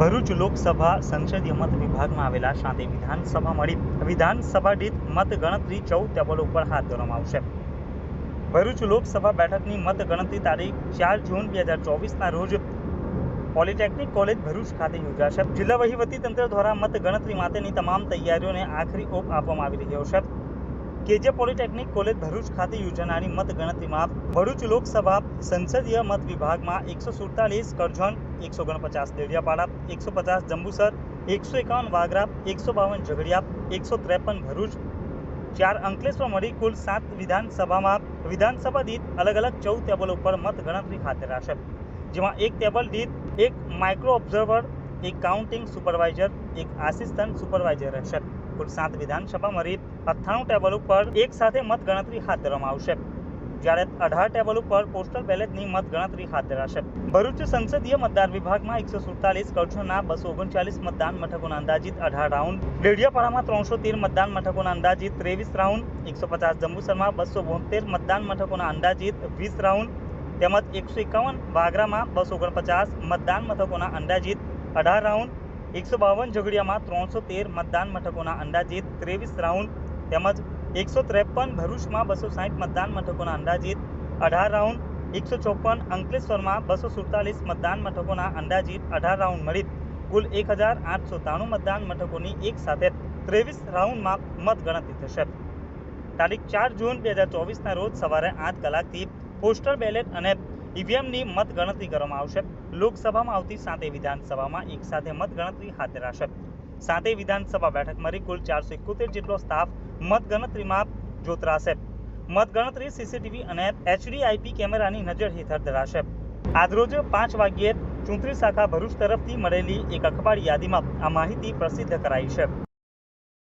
ભરૂચ લોકસભા સંસદીય મત વિભાગમાં આવેલા શાંતિ વિધાનસભા મળી. વિધાનસભા દીઠ મતગણતરી ચૌદ ટેબલો ઉપર હાથ ધરવામાં આવશે. ભરૂચ લોકસભા બેઠકની મતગણતરી તારીખ ચાર જૂન બે હજાર ચોવીસના રોજ પોલિટેકનિક કોલેજ ભરૂચ ખાતે યોજાશે. જિલ્લા વહીવટી તંત્ર દ્વારા મતગણતરી માટેની તમામ તૈયારીઓને આખરી ઓપ આપવામાં આવી રહ્યો છે. કેજે પોલિટેકનિક કોલેજ ભરૂચ ખાતે યોજાનારી મતગણતરીમાં ભરૂચ લોકસભા સંસદીય મત વિભાગમાં એકસો સુડતાલીસ, કરજણ એકસો ઓગણપચાસ, દેડિયાપાડા એકસો પચાસ, જંબુસર એકસો એકાવન, વાગરા એકસો બાવન, ઝઘડિયા એકસો ત્રેપન, ભરૂચ. ચાર અંકલેશ્વર મળી કુલ સાત વિધાનસભામાં વિધાનસભા દીઠ અલગ અલગ ચૌદ ટેબલ ઉપર મતગણતરી હાથ ધરાશે. જેમાં એક ટેબલ દીઠ એક માઇક્રો ઓબ્ઝર્વર, એક કાઉન્ટિંગ સુપરવાઇઝર, એક આસિસ્ટન્ટ સુપરવાઇઝર રહેશે. કુલ સાત વિધાનસભામાં રીત અઠ્ઠાણું ટેબલ ઉપર એક સાથે મતગણતરી હાથ ધરવામાં આવશે. જ્યારે અઢાર ટેબલ ઉપર પોસ્ટલ બેલેટની મતગણતરી હાથ ધરાશે. ભરૂચ સંસદીય મતદાર વિભાગમાં એકસો સુડતાલીસ કચ્છના બસો ઓગણચાલીસ મતદાન મથકોના અંદાજિત અઢાર રાઉન્ડ ડેડિયાપાડામાં ત્રણસો તેર મતદાન મથકોના અંદાજિત ત્રેવીસ રાઉન્ડ, એકસો પચાસ જંબુસરમાં બસો બોતેર મતદાન મથકોના અંદાજિત વીસ રાઉન્ડ, તેમજ એકસો એકાવન વાગરામાં બસો ઓગણપચાસ મતદાન મથકોના અંદાજિત અઢાર રાઉન્ડ એકસો બાવન ઝઘડિયામાં ત્રણસો તેર મતદાન મથકોના અંદાજિત ત્રેવીસ રાઉન્ડ તેમજ એકસો ત્રેપન ભરૂચમાં બસો સાહીઠ મતદાન મથકોના અંદાજિત અઢાર રાઉન્ડ, એકસો ચોપન અંકલેશ્વરમાં બસો સુડતાલીસ મતદાન મથકોના અંદાજિત અઢાર રાઉન્ડ મળી કુલ એક હજાર આઠસો ત્રાણું મતદાન મથકોની એક સાથે ત્રેવીસ રાઉન્ડમાં મતગણતરી થશે. તારીખ ચાર જૂન બે હજાર ચોવીસના રોજ સવારે આઠ કલાકથી પોસ્ટલ બેલેટ અને ઈવીએમની મતગણતરી કરવામાં આવશે. લોકસભામાં આવતી સાતે વિધાનસભામાં એક સાથે મત હાથ ધરાશે. સાતે વિધાનસભા બેઠક મળી કુલ ચારસો એકોતેર જેટલો સ્ટાફ મતગણતરીમાં જોતરાશે. મતગણતરી સીસીટીવી અને એચડીઆઈપી કેમેરાની નજર હેઠળ ધરાશે. આજરોજ પાંચ વાગ્યે ચૂંટણી શાખા ભરૂચ તરફથી મળેલી એક અખબાર યાદીમાં આ માહિતી પ્રસિદ્ધ કરાઈ છે.